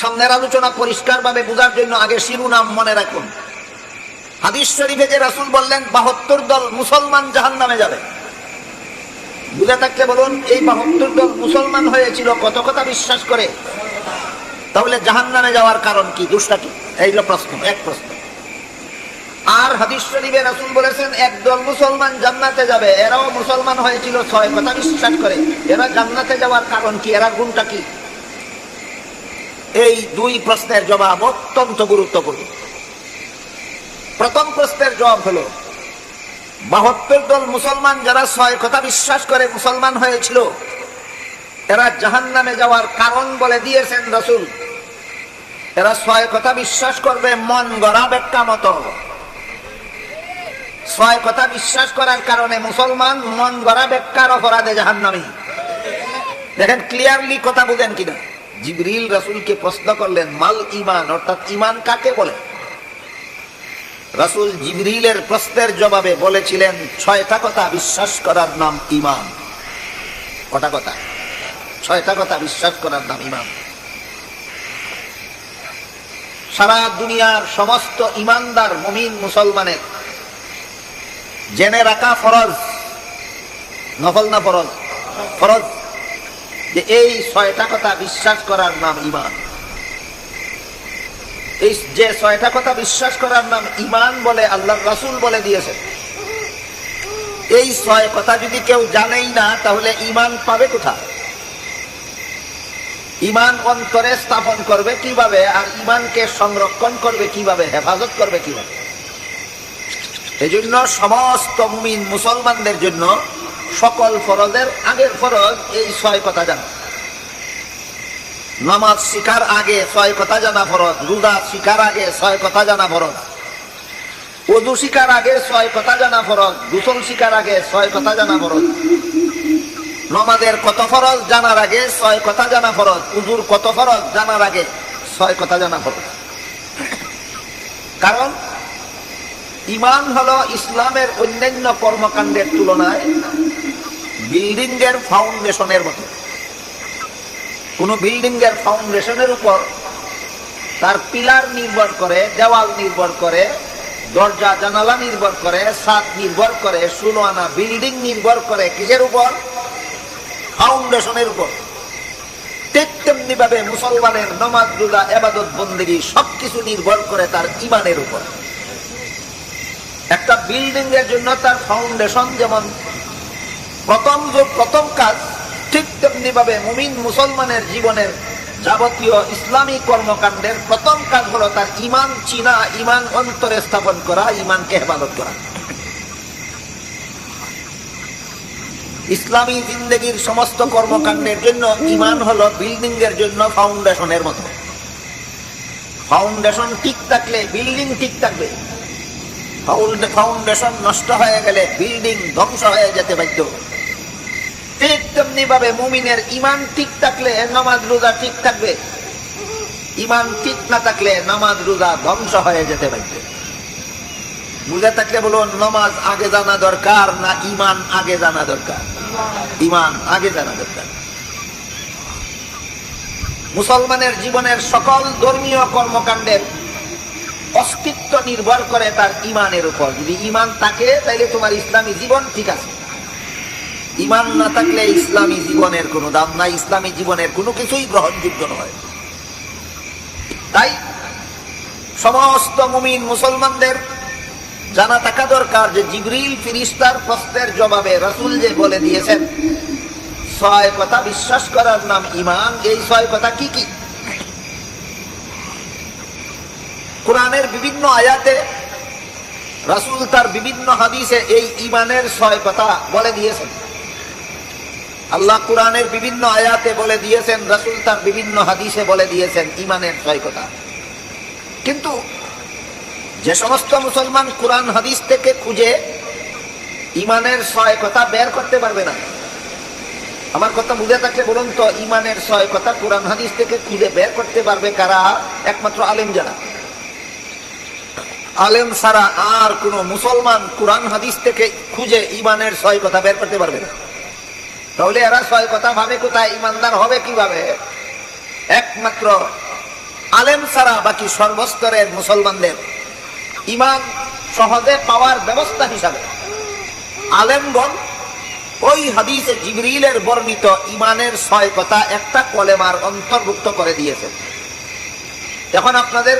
সামনের আলোচনা পরিষ্কারভাবে বোঝার জন্য আগে শিরুনাম মনে রাখুন। হাদিস শরীফে যে রাসূল বললেন, বাহাত্তর দল মুসলমান জাহান নামে যাবে। বুঝে থাকলে বলুন, এই বাহাত্তর দল মুসলমান হয়েছিল কত কথা বিশ্বাস করে? তাহলে জাহান নামে যাওয়ার কারণ কি? দুষ্টা কি? এইগুলো প্রশ্ন, এক প্রশ্ন। আর হাদিস শরীফে রাসূল বলেছেন একদল মুসলমান জান্নাতে যাবে, এরাও মুসলমান হয়েছিল, ছয় কথা বিশ্বাস করে। এরা জান্নাতে যাওয়ার কারণ কি? এরা গুণটা কি? এই দুই প্রশ্নের জবাব অত্যন্ত গুরুত্বপূর্ণ। প্রথম প্রশ্নের জবাব হলো, বাহাত্তর দল মুসলমান যারা ছয় কথা বিশ্বাস করে মুসলমান হয়েছিল, এরা জাহান নামে যাওয়ার কারণ বলে দিয়েছেন রসুল। এরা ছয় কথা বিশ্বাস করবে মন গড়া ব্যাখ্যা মতো। ছয় কথা বিশ্বাস করার কারণে মুসলমান মন গড়া ব্যাখ্যার অপরাধে জাহান নামে দেখেন ক্লিয়ারলি কথা বুঝেন কিনা। জিবরিল রাসুলকে প্রশ্ন করলেন, মাল ইমান অর্থাৎ ইমান কাকে বলে? রাসুল জিবরিলের প্রশ্নের জবাবে বলেছিলেন, ছয়টা কথা বিশ্বাস করার নাম ইমান কটা কথা? ছয়টা কথা বিশ্বাস করার নাম ইমান সারা দুনিয়ার সমস্ত ইমানদার মমিন মুসলমানের জেনে রাখা ফরজ। নফল না ফরজ? ফরজ। যে এই ছয়টা কথা বিশ্বাস করার নাম ইমান। এই যে ছয়টা কথা বিশ্বাস করার নাম ইমান বলে আল্লাহ রাসুল বলে দিয়েছে এই ছয় কথা যদি কেউ জানেই না, তাহলে ইমান পাবে কোথায়? ইমান অন্তরে স্থাপন করবে কীভাবে, আর ইমানকে সংরক্ষণ করবে কীভাবে, হেফাজত করবে কীভাবে? এই জন্য সমস্ত মুমিন মুসলমানদের জন্য সকল ফরজের আগের ফরজ, এই ছয় কথা জানা। নামাজ শিকার আগে ছয় কথা জানা ফরজ, রোজা শিকার আগে ছয় কথা জানা ফরজ। ওদু শিকার আগে ছয় কথা জানা ফরজ, গুসল শিকার আগে ছয় কথা জানা ফরজ। নমাজের কত ফরজ জানার আগে ছয় কথা জানা ফরজ উজুর কত ফরজ জানার আগে ছয় কথা জানা ফরজ। কারণ ইমান হলো ইসলামের অন্যান্য কর্মকাণ্ডের তুলনায় বিল্ডিং এর ফাউন্ডেশনের মতো। কোন বিল্ডিং এর ফাউন্ডেশনের উপর তার পিলার নির্ভর করে, দেওয়াল নির্ভর করে, দরজা, জানালা নির্ভর করে, ছাদ নির্ভর করে ষোলো আনা বিল্ডিং নির্ভর করে কিসের উপর? ফাউন্ডেশনের উপর। ঠিক তেমনি ভাবে মুসলমানের নমাজ, রোজা, এবাদত, বন্দেগী সবকিছু নির্ভর করে তার ইমানের উপর। একটা বিল্ডিং এর জন্য তার ফাউন্ডেশন যেমন প্রথম যে প্রথম কাজ, ঠিক তেমনি ভাবে মুমিন মুসলমানের জীবনের যাবতীয় ইসলামী কর্মকাণ্ডের প্রথম কাজ হলো তার ইমান চিনা ইমান অন্তরে স্থাপন করা ইমানকে হেফাজত করা। ইসলামী জিন্দগির সমস্ত কর্মকাণ্ডের জন্য ইমান হলো বিল্ডিং এর জন্য ফাউন্ডেশনের মতো। ফাউন্ডেশন ঠিক থাকলে, বিল্ডিং ঠিক থাকবে। ফাউন্ডেশন নষ্ট হয়ে গেলে বিল্ডিং ধ্বংস হয়ে যেতে বাধ্য। তেমনি ভাবে মুমিনের ইমান ঠিক থাকলে নামাজ রোজা ঠিক থাকবে। ইমান ঠিক না থাকলে নামাজ রোজা ধ্বংস হয়ে যেতে বাধ্য বুঝে থাকলে বলুন, নমাজ আগে জানা দরকার না ইমান আগে জানা দরকার? ইমান আগে জানা দরকার। মুসলমানের জীবনের সকল ধর্মীয় কর্মকাণ্ডের অস্তিত্ব নির্ভর করে তার ইমানের উপর। যদি ইমান থাকে, তাইলে তোমার ইসলামী জীবন ঠিক আছে। ইমান না থাকলে ইসলামী জীবনের কোনো দাম নাই, ইসলামী জীবনের কোনো কিছুই গ্রহণযোগ্য নয়। তাই সমস্ত মুমিন মুসলমানদের জানা থাকা দরকার যে জিবরিল ফিরিস্তার প্রশ্নের জবাবে রাসুল যে বলে দিয়েছেন, ছয় কথা বিশ্বাস করার নাম ইমান এই ছয় কথা কি কি? কোরআনের বিভিন্ন আয়াতে রাসুল তার বিভিন্ন হাদিসে এই ইমানের ছয় কথা বলে দিয়েছেন। আল্লাহ কোরআনের বিভিন্ন আয়াতে বলে দিয়েছেন, রাসুল তার বিভিন্ন হাদিসে বলে দিয়েছেন ইমানের ছয় কথা কিন্তু যে সমস্ত মুসলমান কোরআন হাদিস থেকে খুঁজে ইমানের ছয় কথা বের করতে পারবে না। আমার কথা বুঝে থাকলে বলুন তো ইমানের ছয় কথা কোরআন হাদিস থেকে খুঁজে বের করতে পারবে কারা? একমাত্র আলেম যারা। আলেম ছাড়া আর কোন মুসলমান কোরআন হাদিস থেকে খুঁজে ইমানের ছয় কথা বের করতে পারবে না। তাহলে এরা ছয় কথা ভাবে কোথায়? ইমানদার হবে কীভাবে? একমাত্র আলেম ছাড়া বাকি সর্বস্তরের মুসলমানদের ইমান সহজে পাওয়ার ব্যবস্থা হিসাবে। আলেমগণ ওই হাদিসে জিবরিলের বর্ণিত ইমানের ছয় কথা একটা কলেমার অন্তর্ভুক্ত করে দিয়েছে। এখন আপনাদের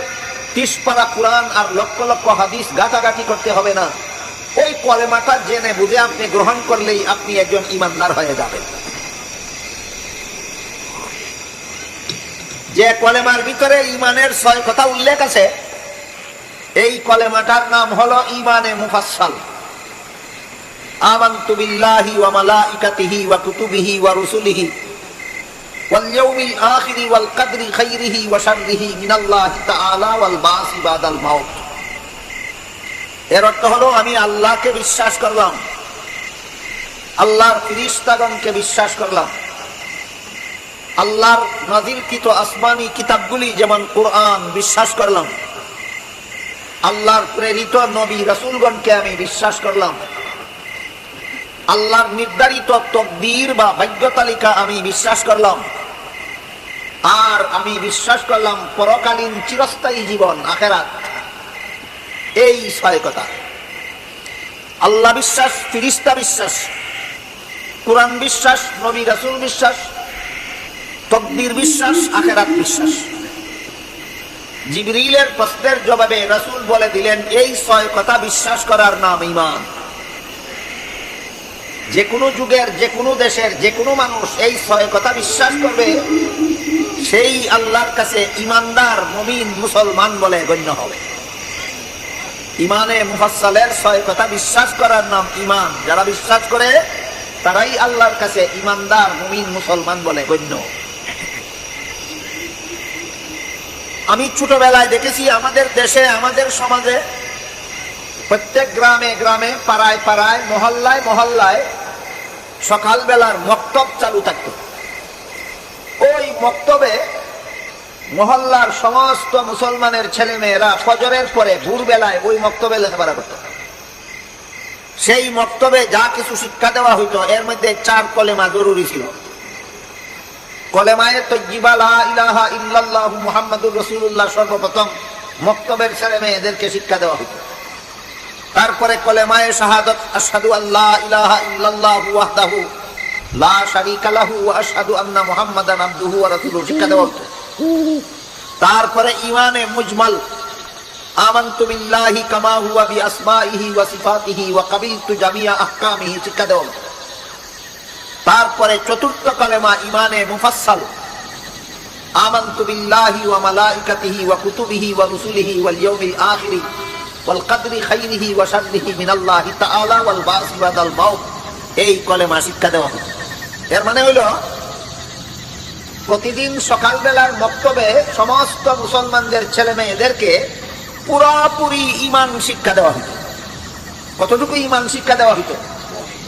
তিসপাড়া কোরআন আর লক্ষ লক্ষ হাদিস গাঁটাগাটি করতে হবে না। ওই কলেমাটা জেনে বুঝে আপনি গ্রহণ করলেই আপনি একজন ইমানদার হয়ে যাবেন। যে কলেমার ভিতরে ইমানের ছয় কথা উল্লেখ আছে, এই কলেমাটার নাম হলো ইমানে ওয়া শাররিহি মিনাল্লাহি তাআলা ওয়াল বাসি বাদাল মাউত এর অর্থ হলো, আমি আল্লাহকে বিশ্বাস করলাম। আল্লাহর ফিরিস্তাগণকে বিশ্বাস করলাম। আল্লাহর নাজিলকৃত আসমানি কিতাবগুলি যেমন কোরআন বিশ্বাস করলাম। আল্লাহর প্রেরিত নবী রাসূলগণকে আমি বিশ্বাস করলাম। আল্লাহর নির্ধারিত তকদির বা ভাগ্য তালিকা আমি বিশ্বাস করলাম। আর আমি বিশ্বাস করলাম পরকালীন চিরস্থায়ী জীবন, আখেরাত। এই ছয় কথা। আল্লাহ বিশ্বাস, ফিরিস্তা বিশ্বাস, কোরআন বিশ্বাস, নবী রাসূল বিশ্বাস, তকদির বিশ্বাস, আখেরাত বিশ্বাস। জিবরিলের প্রশ্নের জবাবে রাসূল বলে দিলেন, এই ছয় কথা বিশ্বাস করার নাম ঈমান। যে কোনো যুগের, যে কোনো দেশের, যে কোনো মানুষ এই ছয় কথা বিশ্বাস করবে, সেই আল্লাহর কাছে ইমানদার মুমিন, মুসলমান বলে গণ্য হবে। ইমানে মুফাসসালের ছয় কথা বিশ্বাস করার নাম ইমান। যারা বিশ্বাস করে, তারাই আল্লাহর কাছে ইমানদার, মুমিন, মুসলমান বলে গণ্য। আমি ছোটবেলায় দেখেছি আমাদের দেশে, আমাদের সমাজে প্রত্যেক গ্রামে গ্রামে, পাড়ায় পাড়ায়, মহল্লায় মহল্লায় সকালবেলার মক্তব চালু থাকত। ওই মক্তবে মহল্লার সমস্ত মুসলমানের ছেলে মেয়েরা ফজরের পরে ভোরবেলায় ওই মক্তবে লেখাপড়া করত। সেই মক্তবে যা কিছু শিক্ষা দেওয়া হইতো, এর মধ্যে চার কলেমা জরুরি ছিল। কলেমায়ে তৈজিবা লা ইলাহা ইল্লাল্লাহু মুহাম্মাদুর রাসূলুল্লাহ সর্বপ্রথম মক্তবের ছেলে মেয়েদেরকে শিক্ষা দেওয়া হইতো। তারপরে কলেমায়ে শাহাদাত, আশহাদু আল্লাহ ইলাহা ইল্লাল্লাহু ওয়াহদাহু লা শারীকা লাহু ওয়া আশহাদু আন্না মুহাম্মাদান আবদুহু ওয়া রাসূলুহু শিক্ষা দেওয়া হতো তারপরে ইমানে মুজমাল, আমন্তু বিল্লাহি কামা হুয়া বি আসমাইহি ওয়া সিফাতিহি ওয়া কাবিলতু জামিয়া আহকামিহি, শিক্ষা দেওয়া তারপরে চতুর্থ কালেমা ইমানে মুফাসসাল, আমন্তু বিল্লাহি ওয়া মালাইকাতিহি ওয়া কুতুবিহি ওয়া রুসুলিহি ওয়াল ইয়াউমিল আখিরি ওয়াল কদরি খাইরিহি ওয়া শাররিহি মিনাল্লাহি তাআলা ওয়াল বাসি ওয়াদাল মাউত এই কলেমা শিক্ষা দেওয়া এর মানে হলো প্রতিদিন সকালবেলার মক্তবে সমস্ত মুসলমানদের ছেলে মেয়েদেরকে পুরাপুরি ইমান শিক্ষা দেওয়া হতো কতটুকু ইমান শিক্ষা দেওয়া হতো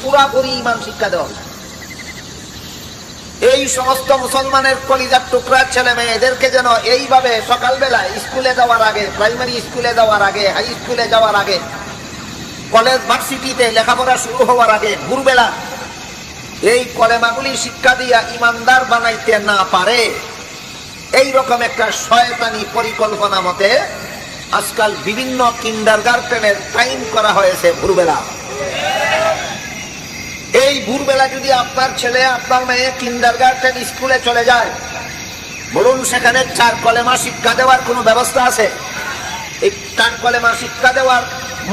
পুরাপুরি ইমান শিক্ষা দেওয়া হতো এই সমস্ত মুসলমানের কলিজার টুকরা ছেলে মেয়েদেরকে যেন এইভাবে সকালবেলা স্কুলে যাওয়ার আগে, প্রাইমারি স্কুলে যাওয়ার আগে, হাই স্কুলে যাওয়ার আগে, কলেজ ভার্সিটিতে লেখাপড়া শুরু হওয়ার আগে, ভোরবেলা এই কলেমাগুলি শিক্ষা দিয়া ইমানদার বানাইতে না পারে। এই রকম একটা শয়তানি পরিকল্পনা মতে আজকাল বিভিন্ন কিন্ডার গার্ডেনের টাইম করা হয়েছে ভোরবেলা। এই ভোরবেলা যদি আপনার ছেলে, আপনার মেয়ে কিন্ডার গার্ডেন স্কুলে চলে যায়, বলুন সেখানে চার কলেমা শিক্ষা দেওয়ার কোনো ব্যবস্থা আছে? এই চার কলেমা শিক্ষা দেওয়ার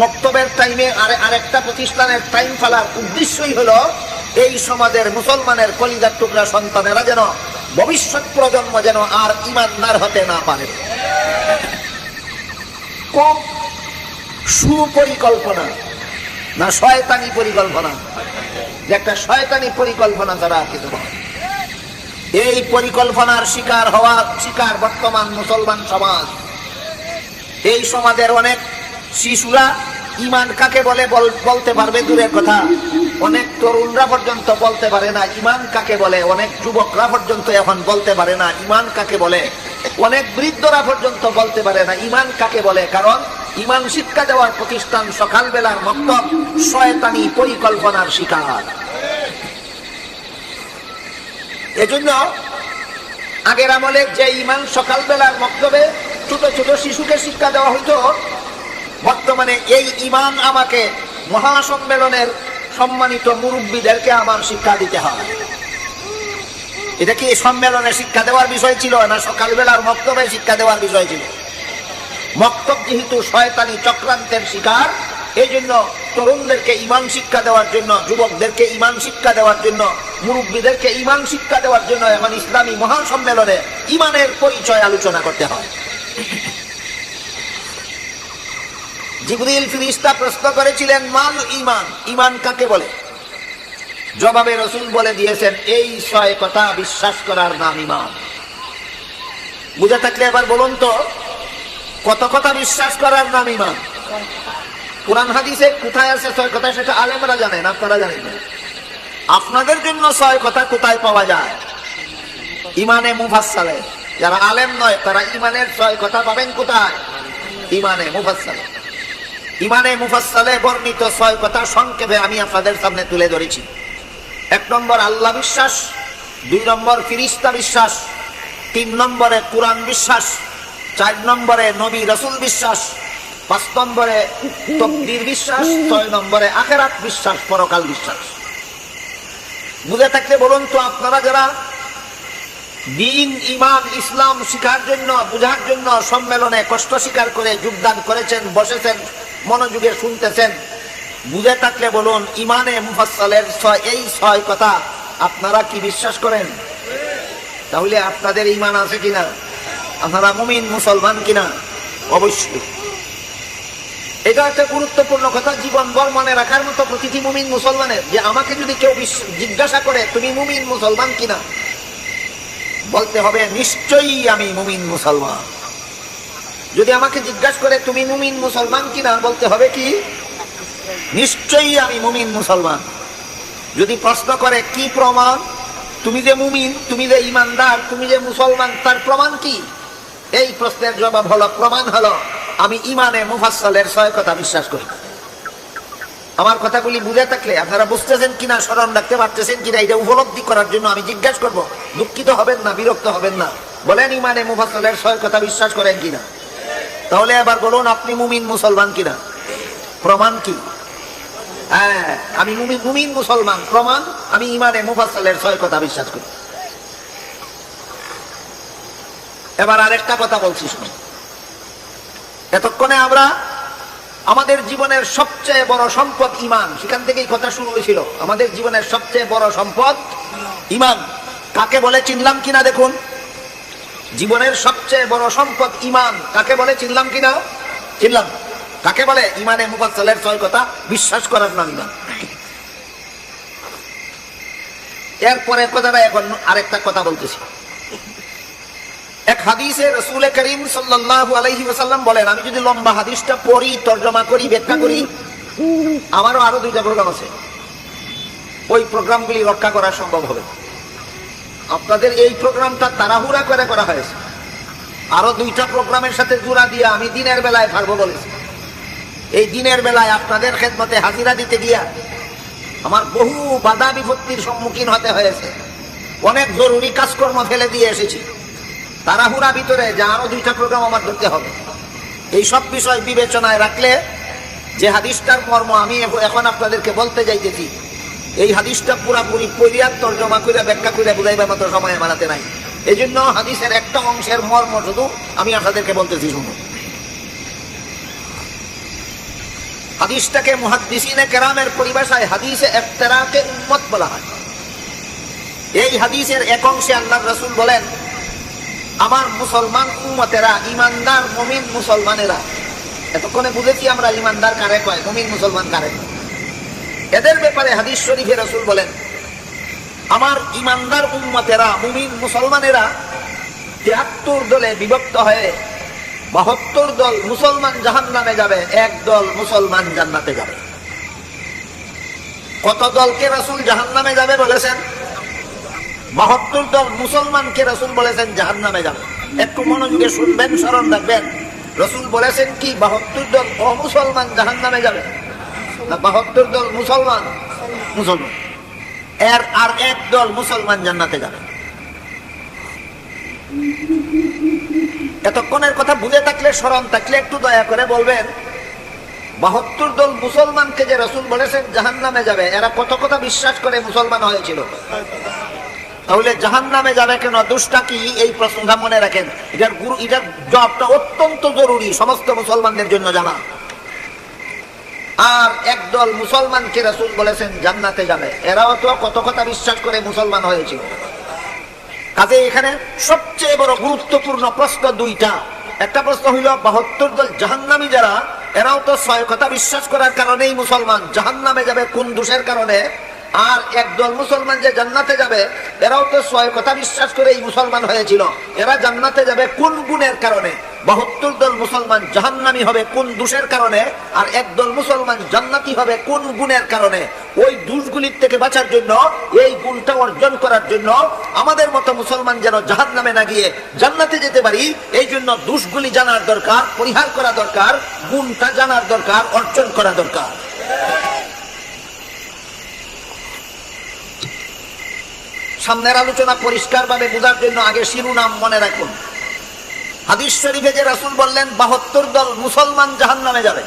মক্তবের টাইমে আরে আরেকটা প্রতিষ্ঠানের টাইম ফেলার উদ্দেশ্যই হলো এই সমাজের মুসলমানের কলিজার টুকরা সন্তানেরা যেন ভবিষ্যৎ প্রজন্ম যেন আর ইমানদার হতে না পারে। খুব সুপরিকল্পনা না শয়তানি পরিকল্পনা? যে একটা শয়তানি পরিকল্পনা ছাড়া আর কিছু এই পরিকল্পনার শিকার হওয়া, শিকার বর্তমান মুসলমান সমাজ। এই সমাজের অনেক শিশুরা ইমান কাকে বল- বলতে পারবে? দূরের কথা। অনেক তরুণরা পর্যন্ত বলতে পারে না, ইমান কাকে বলে? অনেক যুবকরা পর্যন্ত এখন বলতে পারে না, ইমান কাকে বলে? অনেক বৃদ্ধরা পর্যন্ত বলতে পারে না, ইমান কাকে বলে? কারণ ইমান শিক্ষা দেওয়ার প্রতিষ্ঠান সকালবেলার মক্তব শয়তানি পরিকল্পনার শিকার। এজন্য আগের আমলে যে ইমান সকালবেলার মক্তবে ছোট ছোট শিশুকে শিক্ষা দেওয়া হইতো, বর্তমানে এই ইমান আমাকে মহাসম্মেলনের সম্মানিত মুরব্বীদেরকে আমার শিক্ষা দিতে হয়। এটা কি সম্মেলনে শিক্ষা দেওয়ার বিষয় ছিল না সকালবেলার মক্তবে শিক্ষা দেওয়ার বিষয় ছিল? মক্তব যেহেতু শয়তানি চক্রান্তের শিকার এই জন্য তরুণদেরকে ইমান শিক্ষা দেওয়ার জন্য, যুবকদেরকে ইমান শিক্ষা দেওয়ার জন্য, মুরব্বীদেরকে ইমান শিক্ষা দেওয়ার জন্য এখন ইসলামী মহাসম্মেলনে ইমানের পরিচয় আলোচনা করতে হয়। জিবরিল ফিরিস্তা প্রশ্ন করেছিলেন, মাল ইমান ইমান কাকে বলে? জবাবে রসুল বলে দিয়েছেন, এই ছয় কথা বিশ্বাস করার নাম ইমান বুঝে থাকলে এবার বলুন তো, কত কথা বিশ্বাস করার নাম ইমান কোরআন হাদিসে কোথায় আছে ছয় কথা সেটা আলেমরা জানেন, আপনারা জানেন আপনাদের জন্য ছয় কথা কোথায় পাওয়া যায়? ইমানে মুফাসালে যারা আলেম নয়, তারা ইমানের ছয় কথা পাবেন কোথায়? ইমানে মুফাসালে ইমানে মুফাসালে বর্ণিত ছয় কথা সংক্ষেপে আমি আপনাদের সামনে তুলে ধরেছি। এক নম্বর, আল্লাহ বিশ্বাস। দুই নম্বর, ফিরিস্তা বিশ্বাস। তিন নম্বরে, কোরআন বিশ্বাস। চার নম্বরে, নবী রসুল বিশ্বাস। পাঁচ নম্বরে, তকদির বিশ্বাস। ছয় নম্বরে, আখেরাত বিশ্বাস, পরকাল বিশ্বাস। বুঝে থাকলে বলুন তো আপনারা যারা দিন, ইমান, ইসলাম শিখার জন্য, বুঝার জন্য সম্মেলনে কষ্ট স্বীকার করে যোগদান করেছেন, বসেছেন মনোযোগে শুনতেছেন, বুঝে থাকলে বলুন, ইমানে মুফাসলের এই ছয় কথা আপনারা কি বিশ্বাস করেন? তাহলে আপনাদের ইমান আছে কিনা? আপনারা মুমিন, মুসলমান কিনা? অবশ্যই। এটা একটা গুরুত্বপূর্ণ কথা জীবন বর মনে রাখার মতো প্রতিটি মুমিন মুসলমানের। যে আমাকে যদি কেউ জিজ্ঞাসা করে, তুমি মুমিন, মুসলমান কিনা? বলতে হবে, নিশ্চয়ই আমি মুমিন, মুসলমান। যদি আমাকে জিজ্ঞাসা করে, তুমি মুমিন মুসলমান কিনা? বলতে হবে কি? নিশ্চয়ই আমি মুমিন মুসলমান। যদি প্রশ্ন করে, কি প্রমাণ? তুমি যে মুমিন, তুমি যে ইমানদার, তুমি যে মুসলমান, তার প্রমাণ কি? এই প্রশ্নের জবাব হলো, প্রমাণ হলো, আমি ইমানে মুফাসলের ছয় কথা বিশ্বাস করি। আমার কথাগুলি বুঝে থাকলে আপনারা বুঝতেছেন কিনা, স্মরণ রাখতে পারতেছেন কিনা এটা উপলব্ধি করার জন্য আমি জিজ্ঞাসা করব, দুঃখিত হবেন না, বিরক্ত হবেন না? বলেন, ইমানে মুফাসলের ছয় কথা বিশ্বাস করেন কিনা? তাহলে এবার বলুন, আপনি মুমিন মুসলমান কিনা? প্রমাণ কি? হ্যাঁ আমি মুমিন মুমিন মুসলমান। প্রমাণ, আমি ইমানে ছয় কথা বিশ্বাস করি। এবার আরেকটা কথা বলছি, শুনুন। এতক্ষণে আমরা আমাদের জীবনের সবচেয়ে বড় সম্পদ ইমান সেখান থেকেই কথা শুরু হয়েছিল। আমাদের জীবনের সবচেয়ে বড় সম্পদ ইমান কাকে বলে চিনলাম কিনা দেখুন? জীবনের সবচেয়ে বড় সম্পদ ইমান। কাকে বলে? চিনলাম কিনা চিনলাম। কাকে বলে? ইমানে মুফাসলের ছয় কথা। বিশ্বাস করার নাম ইমান। এরপরে কথাটা এখন আরেকটা কথা বলতেছি। এক হাদিসে রসুল করিম সাল্লাল্লাহু আলাইহি ওয়াসাল্লাম বলেন, আমি যদি লম্বা হাদিসটা পড়ি, তর্জমা করি, ব্যাখ্যা করি, আমারও আরও দুইটা প্রোগ্রাম আছে। ওই প্রোগ্রামগুলি রক্ষা করা সম্ভব হবে। আপনাদের এই প্রোগ্রামটা তাড়াহুড়া করে করা হয়েছে। আরও দুইটা প্রোগ্রামের সাথে জোড়া দিয়ে আমি দিনের বেলায় পারব বলেছি। এই দিনের বেলায় আপনাদের খেদমতে হাজিরা দিতে গিয়া আমার বহু বাধা বিপত্তির সম্মুখীন হতে হয়েছে। অনেক জরুরি কাজকর্ম ফেলে দিয়ে এসেছি। তাড়াহুড়া ভিতরে যে আরও দুইটা প্রোগ্রাম আমার ধরতে হবে। এই সব বিষয় বিবেচনায় রাখলে যে হাদিসটার মর্ম আমি এখন আপনাদেরকে বলতে যাইতেছি এই হাদিসটা পুরাপুরি পরিয়ার তর্জমা করে ব্যাখ্যা করে বুঝাইবার মতো সময় বানাতে নাই। এই জন্য হাদিসের একটা অংশের মর্ম শুধু আমি আপনাদেরকে বলতেছি, শুনুন। হাদিসটাকে কেরামের পরিভাষায় হাদিসে একতেরাকে উম্মত বলা হয়। এই হাদিসের এক অংশে আল্লাহ রসুল বলেন, আমার মুসলমান উম্মতেরা, ইমানদার মমিন মুসলমানেরা। এতক্ষণে বুঝেছি আমরা ইমানদার কারে কয়, মমিন মুসলমান কারে কয়। এদের ব্যাপারে হাদিস শরীফে রসুল বলেন, আমার ইমানদার উম্মতেরা, মুমিন মুসলমানেরা তিয়াত্তর দলে বিভক্ত হয়ে বাহাত্তর দল মুসলমান জাহান নামে যাবে, এক দল মুসলমান জান্নাতে যাবে। কত দলকে রসুল জাহান নামে যাবে বলেছেন? বাহাত্তর দল মুসলমানকে রসুল বলেছেন জাহান নামে যাবে। একটু মনোযোগে শুনবেন, স্মরণ রাখবেন। রসুল বলেছেন কি, বাহাত্তর দল অমুসলমান জাহান নামে যাবে। না বাহাত্তর দল মুসলমান। মুসলমান। এর আর এক দল মুসলমান জান্নাতে যাবে। এতক্ষণের কথা বুঝে থাকলে স্মরণ থাকলে একটু দয়া করে বলবেন বাহাত্তর দল মুসলমানকে যে রসুল বলেছেন জাহান নামে যাবে এরা কত কথা বিশ্বাস করে মুসলমান হয়েছিল। তাহলে জাহান নামে যাবে কেন? দুষ্টা কি? এই প্রসঙ্গা মনে রাখেন। এটার গুরু এটার জবটা অত্যন্ত জরুরি সমস্ত মুসলমানদের জন্য জানা। আর একদল মুসলমানকে রাসুল বলেছেন জান্নাতে যাবে। এরাও তো কত কথা বিশ্বাস করে মুসলমান হয়েছিল কাজে এখানে সবচেয়ে বড় গুরুত্বপূর্ণ প্রশ্ন দুইটা। একটা প্রশ্ন হইল, বাহাত্তর দল জাহান্নামী যারা, এরাও তো ছয় কথা বিশ্বাস করার কারণেই মুসলমান। জাহান্নামে যাবে কোন দোষের কারণে? আর একদল মুসলমান যে জান্নাতে যাবে, এরাও তো ছয় কথা বিশ্বাস করে এই মুসলমান হয়েছিল। এরা জান্নাতে যাবে কোন গুণের কারণে? বাহাত্তর দল মুসলমান জাহান্নামি হবে কোন দোষের কারণে? আর একদল মুসলমান জান্নাতি হবে কোন গুণের কারণে? ওই দোষগুলির থেকে বাঁচার জন্য, এই গুণটা অর্জন করার জন্য আমাদের মতো মুসলমান যেন জাহান নামে না গিয়ে জান্নাতে যেতে পারি, এই জন্য দোষগুলি জানার দরকার, পরিহার করা দরকার, গুণটা জানার দরকার, অর্জন করা দরকার। সামনের আলোচনা পরিষ্কারভাবে বোঝার জন্য আগে শিরোনাম মনে রাখুন। হাদিস শরীফে যে রাসূল বললেন, বাহাত্তর দল মুসলমান জাহান নামে যাবে।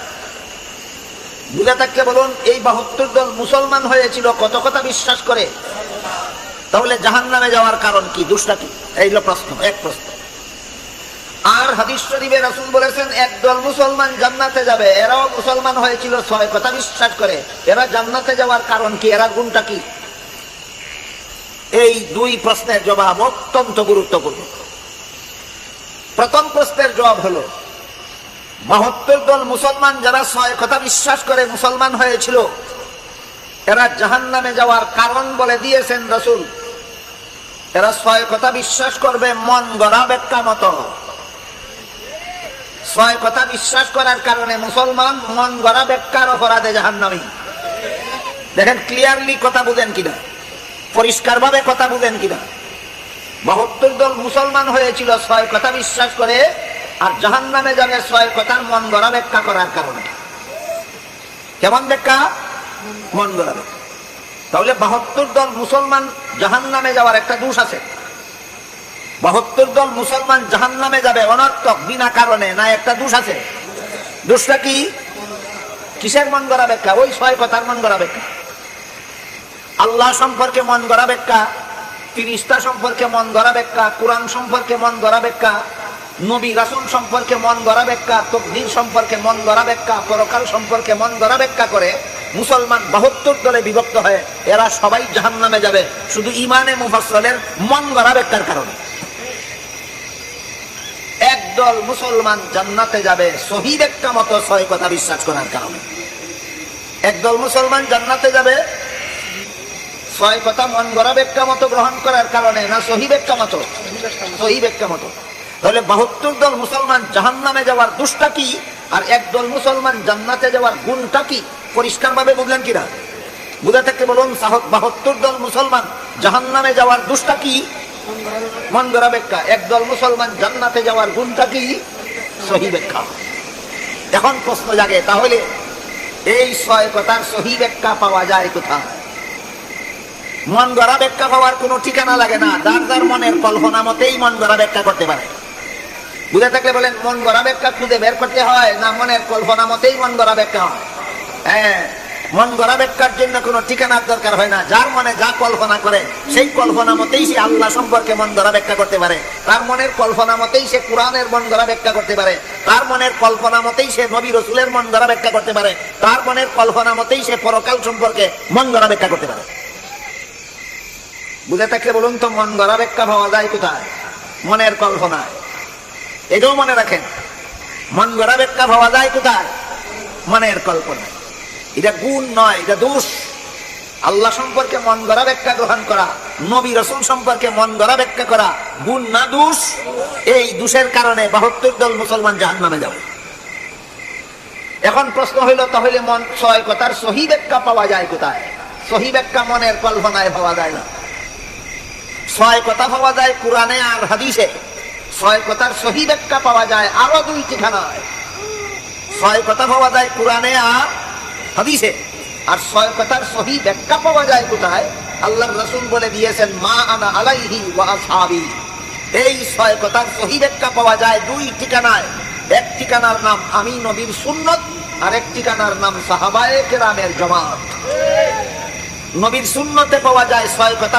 বুঝে থাকলে বলুন, এই বাহাত্তর দল মুসলমান হয়েছিল, কত কথা বিশ্বাস করে? তাহলে জাহান নামে যাওয়ার কারণ কি? দুষ্টা কি? এই প্রশ্ন, এক প্রশ্ন। আর হাদিস শরীফে রাসূল বলেছেন একদল মুসলমান জান্নাতে যাবে, এরাও মুসলমান হয়েছিল, ছয় কথা বিশ্বাস করে। এরা জান্নাতে যাওয়ার কারণ কি? এরা গুণটা কি? এই দুই প্রশ্নের জবাব অত্যন্ত গুরুত্বপূর্ণ। প্রথম প্রশ্নের জবাব হলো বাহাত্তর দল মুসলমান যারা ছয় কথা বিশ্বাস করে মুসলমান হয়েছিল, এরা জাহান নামে যাওয়ার কারণ বলে দিয়েছেন রসুল। এরা ছয় কথা বিশ্বাস করবে মন গড়া ব্যাখ্যা মতো। ছয় কথা বিশ্বাস করার কারণে মুসলমান মন গড়া ব্যাখ্যার অপরাধে জাহান নামী দেখেন ক্লিয়ারলি কথা বুঝেন কিনা? পরিষ্কারভাবে কথা বুঝেন কিনা? বাহাত্তর দল মুসলমান হয়েছিল ছয় কথা বিশ্বাস করে, আর জাহান নামে যাবে ছয় কথার মন গড়া ব্যাখ্যা করার কারণে। কেমন ব্যাখ্যা মন গড়া তাহলে বাহাত্তর দল মুসলমান জাহান নামে যাওয়ার একটা দোষ আছে। বাহাত্তর দল মুসলমান জাহান নামে যাবে অনর্থক, বিনা কারণে, না একটা দোষ আছে। দোষটা কি? কিসের মন গড়া ব্যাখ্যা ওই ছয় কথার মন গড়া ব্যাখ্যা আল্লাহ সম্পর্কে মন গড়া ব্যাখ্যা, ফিরিস্তা সম্পর্কে মন গড়া ব্যাখ্যা, কোরআন সম্পর্কে মন গড়া ব্যাখ্যা, নবী রাসুল সম্পর্কে মন গড়া ব্যাখ্যা, তকদির সম্পর্কে মন গড়া ব্যাখ্যা, পরকাল সম্পর্কে মন গড়া ব্যাখ্যা করে মুসলমান বাহাত্তর দলে বিভক্ত হয়ে এরা সবাই জাহান নামে যাবে, শুধু ইমানে মুফাসলের মন গড়া ব্যাখ্যার কারণে। একদল মুসলমান জান্নাতে যাবে, সহি ব্যাখ্যা মতো ছয় কথা বিশ্বাস করার কারণে। একদল মুসলমান জান্নাতে যাবে ছয় কথা মন গড়া ব্যাখ্যা মতো গ্রহণ করার কারণে, না সহি ব্যাখ্যা মতো? সহি ব্যাখ্যা মতো। তাহলে বাহাত্তর দল মুসলমান জাহান নামে যাওয়ার দুষ্টা কি? আর একদল মুসলমান জান্নাতে যাওয়ার গুণটা কি? পরিষ্কার ভাবে বুঝলেন কিনা? বুঝে থাকতে বলুন বাহাত্তর দল মুসলমান জাহান নামে যাওয়ার দুষ্টা কি? মন গড়া ব্যাখ্যা। একদল মুসলমান জান্নাতে যাওয়ার গুণটা কি? সহি ব্যাখ্যা। এখন প্রশ্ন জাগে, তাহলে এই ছয় কথার সহি ব্যাখ্যা পাওয়া যায় কোথায়? মন গড়া ব্যাখ্যা পাওয়ার কোনো ঠিকানা লাগে না। যার যার মনের কল্পনা মতেই মন গড়া ব্যাখ্যা করতে পারে। বুঝে থাকলে বলেন মন গড়া ব্যাখ্যা খুঁজে বের করতে হয় না মনের কল্পনা মতেই মন গড়া ব্যাখ্যা হয়? হ্যাঁ মন গড়া ব্যাখ্যার জন্য কোনো ঠিকানার দরকার হয় না। যার মনে যা কল্পনা করে, সেই কল্পনা মতেই সে আল্লাহ সম্পর্কে মন গড়া ব্যাখ্যা করতে পারে। তার মনের কল্পনা মতেই সে কোরআনের মন গড়া ব্যাখ্যা করতে পারে। তার মনের কল্পনা মতেই সে নবী রসুলের মন গড়া ব্যাখ্যা করতে পারে। তার মনের কল্পনা মতেই সে পরকাল সম্পর্কে মন গড়া ব্যাখ্যা করতে পারে। বুঝে থাকলে বলুন তো, মন গড়া ব্যাখ্যা পাওয়া যায় কোথায়? মনের কল্পনায় এটাও মনে রাখেন, মন গড়া ব্যাখ্যা পাওয়া যায় কোথায়? মনের কল্পনায় এটা গুণ নয়, এটা দোষ। আল্লাহ সম্পর্কে মন গড়া ব্যাখ্যা গ্রহণ করা, নবী রসুল সম্পর্কে মন গড়া ব্যাখ্যা করা গুণ না দোষ? এই দোষের কারণে বাহাত্তর দল মুসলমান জাহান নামে যাবে। এখন প্রশ্ন হইল, তাহলে মন ছয় কথার সহি ব্যাখ্যা পাওয়া যায় কোথায়? সহি ব্যাখ্যা মনের কল্পনায় পাওয়া যায় না। ছয় কথা পাওয়া যায় কোরআনে আর হাদিসে। ছয় কথার সহি ব্যাখ্যা পাওয়া যায় আরও দুই ঠিকানায় ছয় কথা পাওয়া যায় কোরআনে আর হাদিসে। আর ছয় কথার সহি ব্যাখ্যা পাওয়া যায় কোথায়? আল্লাহ রসুল বলে দিয়েছেন, মা আনা আলাইহি ওয়া এই ছয় কথার সহি ব্যাখ্যা পাওয়া যায় দুই ঠিকানায়। এক ঠিকানার নাম আমি নবীর সুন্নত, আর এক ঠিকানার নাম সাহাবায়ে কেরামের জমাত। নবীর সুন্নতে পাওয়া যায় ছয় কথা